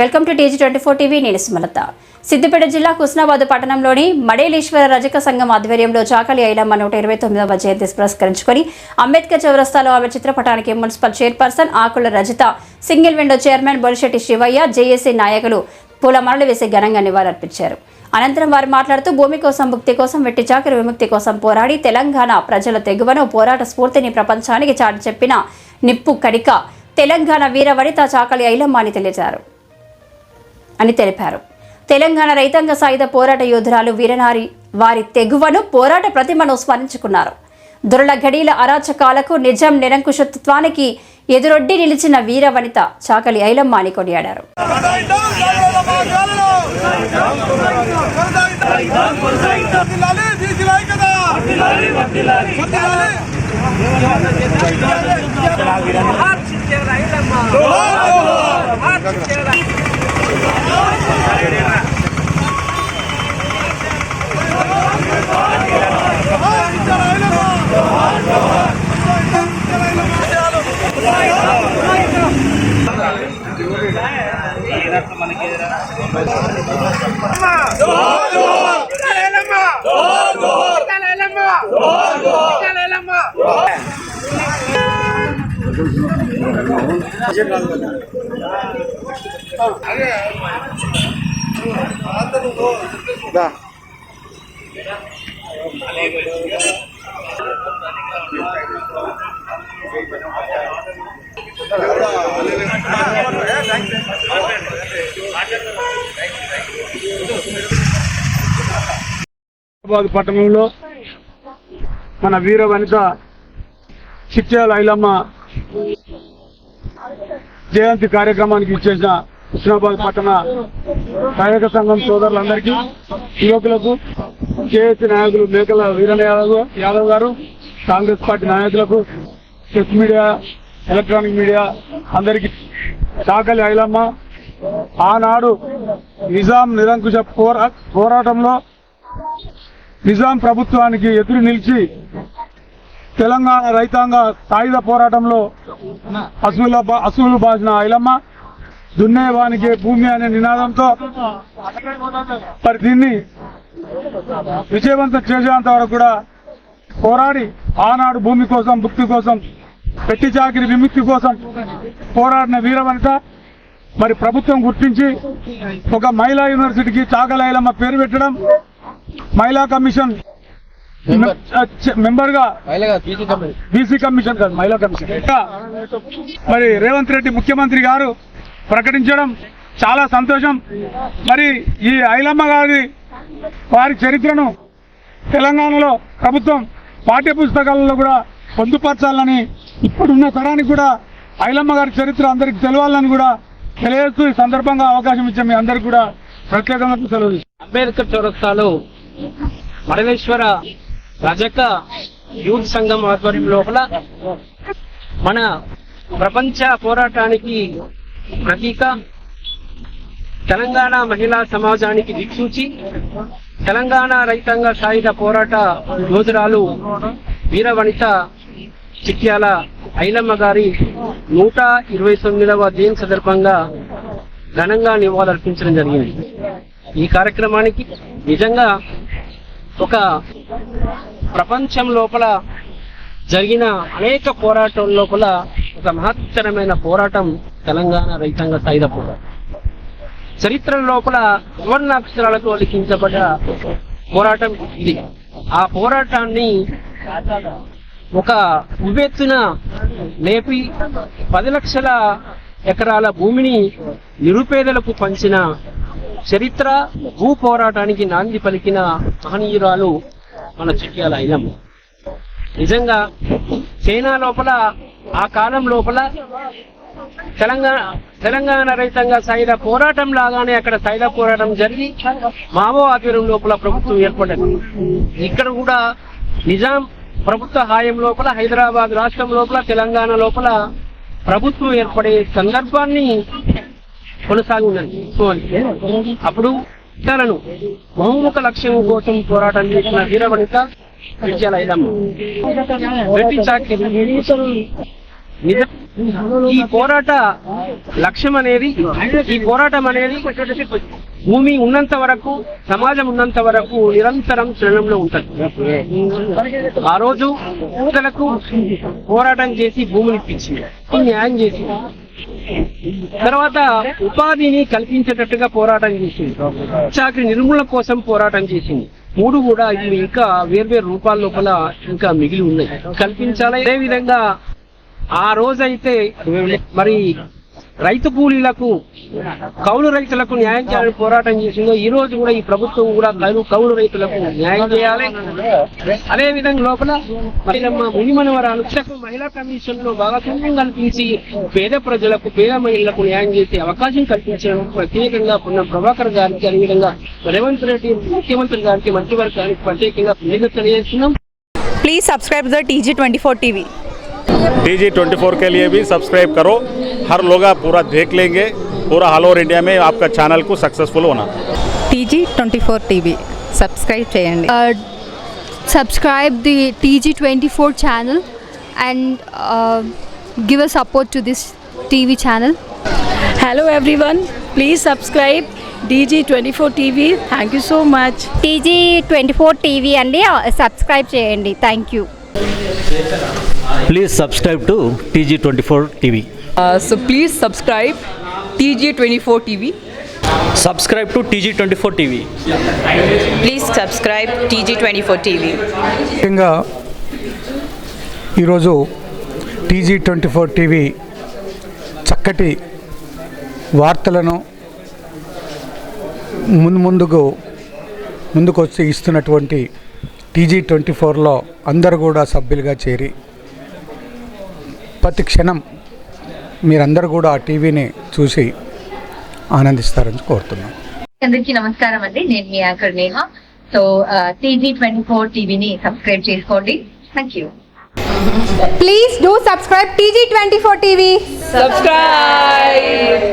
Welcome to TG twenty four TV నేను సుమలత. సిద్దిపేట జిల్లా హుస్నాబాద్ పట్టణంలోని మడేలీశ్వర రజక సంఘం ఆధ్వర్యంలో చాకలి ఐలమ్మ నూట ఇరవై తొమ్మిదవ జయంతి పురస్కరించుకొని అంబేద్కర్ చౌరస్తాలో ఆమె చిత్రపటానికి municipal chairperson Akula Rajitha single window chairman Bolisetti Shivaiah JAC నాయకులు పూలమరలు వేసి ఘనంగా నివాళులర్పించారు. అనంతరం వారు మాట్లాడుతూ భూమి కోసం ముక్తి కోసం వెట్టి చాకరి విముక్తి కోసం పోరాడి తెలంగాణ ప్రజల తెగువను పోరాట స్ఫూర్తిని ప్రపంచానికి చాటి చెప్పిన నిప్పు కడిక తెలంగాణ వీరవనిత చాకలి ఐలమ్మ అని తెలిపారు అని తెలిపారు. తెలంగాణ రైతాంగ సాయుధ పోరాట యోధురాలు వీరనారి వారి తెగువను పోరాట ప్రతిమను స్మరించుకున్నారు. దొరల గడీల అరాచకాలకు నిజం నిరంకుశత్వానికి ఎదురొడ్డి నిలిచిన వీరవనిత చాకలి ఐలమ్మ అని కొనియాడారు. హైదరాబాద్ పట్టణంలో మన వీర వనిత చిట్యాల ఐలమ్మ జయంతి కార్యక్రమానికి ఇచ్చేసిన హుస్నాబాద్ పట్టణ కార్యక సంఘం సోదరులందరికీ యువకులకు జేఏసీ నాయకులు మేకల వీరన్న యాదవ్ యాదవ్ గారు కాంగ్రెస్ పార్టీ నాయకులకు ప్రెస్ మీడియా ఎలక్ట్రానిక్ మీడియా అందరికీ చాకలి ఐలమ్మ. ఆనాడు నిజాం నిరంకుశ పోరా పోరాటంలో నిజాం ప్రభుత్వానికి ఎదురు నిలిచి తెలంగాణ రైతాంగ సాయుధ పోరాటంలో అసూల అసూలు బాసిన ఐలమ్మ దున్నేవానికి భూమి అనే నినాదంతో మరి దీన్ని విజయవంతం చేసేంత వరకు కూడా పోరాడి ఆనాడు భూమి కోసం భుక్తి కోసం పెట్టి చాకిరి విముక్తి కోసం పోరాడిన వీరవనిత మరి ప్రభుత్వం గుర్తించి ఒక మహిళా యూనివర్సిటీకి చాకలైలమ్మ పేరు పెట్టడం మహిళా కమిషన్ మెంబర్గా బీసీ కమిషన్ కాదు మహిళా కమిషన్ మరి రేవంత్ రెడ్డి ముఖ్యమంత్రి గారు ప్రకటించడం చాలా సంతోషం. మరి ఈ ఐలమ్మ గారి వారి చరిత్రను తెలంగాణలో ప్రభుత్వం పాఠ్య పుస్తకాలలో కూడా పొందుపరచాలని ఇప్పుడున్న తరానికి కూడా ఐలమ్మ గారి చరిత్ర అందరికి తెలవాలని కూడా తెలియజేస్తూ ఈ సందర్భంగా అవకాశం ఇచ్చే మీ అందరికి కూడా ప్రత్యేకంగా సెలవు. అంబేద్కర్ చౌరస్తాలో మడలేశ్వర రజక యూత్ సంఘం ఆధ్వర్యం లోపల మన ప్రపంచ పోరాటానికి ప్రతీక తెలంగాణ మహిళా సమాజానికి దిక్సూచి తెలంగాణ రైతాంగ సాయుధ పోరాట యోధురాలు వీరవనిత చిట్యాల ఐలమ్మ గారి నూట ఇరవై తొమ్మిదవ జయంతి సందర్భంగా ఘనంగా నివాళులర్పించడం జరిగింది. ఈ కార్యక్రమానికి నిజంగా ఒక ప్రపంచం లోపల జరిగిన అనేక పోరాటం లోపల ఒక మహత్తరమైన పోరాటం తెలంగాణ రైతాంగ సాయుధ పోరాటం. చరిత్ర లోపల సువర్ణాక్షరాలతో లిఖించబడ్డ పోరాటం ఇది. ఆ పోరాటాన్ని ఒక ఉవ్వెత్తున లేపి పది లక్షల ఎకరాల భూమిని నిరుపేదలకు పంచిన చరిత్ర భూ పోరాటానికి నాంది పలికిన మహనీయురాలు మన చిట్యాల ఐలమ్మ నిజంగా చైనా లోపల ఆ కాలం లోపల తెలంగాణ తెలంగాణ రైతంగా సైద పోరాటం లాగానే అక్కడ సైద పోరాటం జరిగి మావో ఆధ్వర్యం లోపల ప్రభుత్వం ఏర్పడింది ఇక్కడ కూడా నిజాం ప్రభుత్వ హాయం లోపల హైదరాబాద్ రాష్ట్రం లోపల తెలంగాణ లోపల ప్రభుత్వం ఏర్పడే సందర్భాన్ని కొనసాగి ఉన్నది అప్పుడు తనను బహుముఖ లక్ష్యం కోసం పోరాటం చేసిన వీరవనిత విద్యాల ఈ పోరాట లక్ష్యం అనేది ఈ పోరాటం అనేది భూమి ఉన్నంత వరకు సమాజం ఉన్నంత వరకు నిరంతరం శ్రమంలో ఉంటుంది. ఆ రోజు పోరాటం చేసి భూమిని ఇప్పించింది. న్యాయం చేసి తర్వాత ఉపాధిని కల్పించేటట్టుగా పోరాటం చేసింది. చాకరీ నిర్మూలన కోసం పోరాటం చేసింది. మూడు కూడా ఇవి ఇంకా వేర్వేరు రూపాల లోపల ఇంకా మిగిలి ఉన్నాయి. కల్పించాలి. అదే విధంగా ఆ రోజైతే మరి రైతు కూలీలకు కౌలు రైతులకు న్యాయం చేయాలని పోరాటం చేసిందో ఈ రోజు కూడా ఈ ప్రభుత్వం కూడా కౌలు రైతులకు న్యాయం చేయాలి. అదే విధంగా లోపల మునిమనవరాలు మహిళా కమిషన్లో భాగస్వామ్యం కల్పించి పేద ప్రజలకు పేద మహిళలకు న్యాయం చేసే అవకాశం కల్పించడం ప్రత్యేకంగా ఉన్న ప్రభాకర్ గారికి అదేవిధంగా రేవంత్ రెడ్డి ముఖ్యమంత్రి గారికి మంత్రివర్గానికి ప్రత్యేకంగా నిధులు తెలియజేస్తున్నాం. Please subscribe the TG twenty four TV T V T G twenty four के लिए भी सब्सक्राइब करो हर लोग आप पूरा देख लेंगे पूरा ऑल ओवर इंडिया में आपका चैनल को सक्सेसफुल होना T G twenty four TV subscribe చేయండి uh, subscribe the TG24 channel and uh, give a support to this TV channel. Hello everyone, please subscribe DG24 TV. Thank you so much. TG twenty four TV అండి subscribe చేయండి thank you Please subscribe to TG24 TV. Uh, so please subscribe TG24 TV. Subscribe to TG24 TV. Please subscribe T G twenty four TV ముఖ్యంగా ఈరోజు TG twenty four TV చక్కటి వార్తలను ముందు ముందుకు ముందుకు వచ్చి ఇస్తున్నటువంటి టీజీ ట్వంటీ ఫోర్లో అందరూ కూడా సభ్యులుగా చేరి ప్రతి క్షణం మీరందరూ కూడా ఆ టీవీని చూసి ఆనందిస్తారని కోరుతున్నాను అందరికీ నమస్కారం అండి. నేను మీ anchor Neha. So TG twenty four టీవీని సబ్స్క్రైబ్ చేసుకోండి. Thank you Please do subscribe TG24 TV. Subscribe!